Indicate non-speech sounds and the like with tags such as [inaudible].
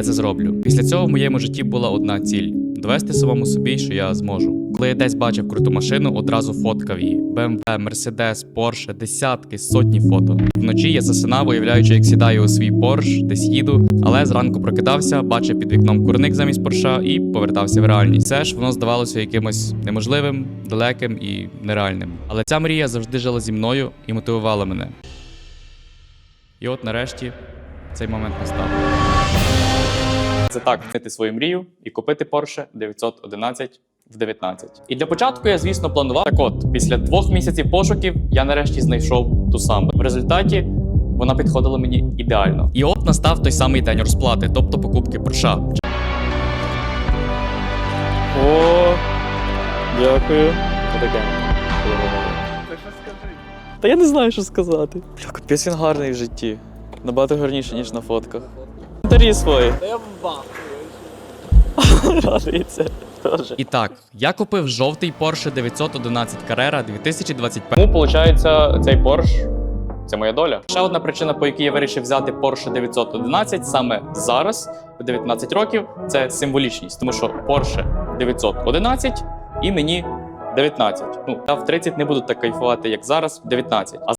Я це зроблю. Після цього в моєму житті була одна ціль довести самому собі, що я зможу. Коли я десь бачив круту машину, одразу фоткав її. BMW, Mercedes, Porsche, десятки, сотні фото. Вночі я засинав, уявляючи, як сідаю у свій Porsche, десь їду, але зранку прокидався, бачив під вікном курник замість Порша і повертався в реальність. Все ж воно здавалося якимось неможливим, далеким і нереальним. Але ця мрія завжди жила зі мною і мотивувала мене. І от нарешті цей момент настав. Це так, знайти свою мрію і купити Porsche 911 в 19. І для початку я, звісно, планував. Так от, після двох місяців пошуків я нарешті знайшов ту саму. В результаті вона підходила мені ідеально. І от настав той самий день розплати, тобто покупки Porsche. О, дякую. Отаке. Та я не знаю, що сказати. Бля, капець він гарний в житті. Набагато гарніше, ніж на фотках. Коментарі свої. Я в бах. [laughs] І так, я купив жовтий Porsche 911 Carrera 2025. Тому, виходить, цей Porsche це моя доля. Ще одна причина, по якій я вирішив взяти Porsche 911 саме зараз, в 19 років, це символічність, тому що Porsche 911 і мені 19. Ну, я в 30 не буду так кайфувати, як зараз, в 19. А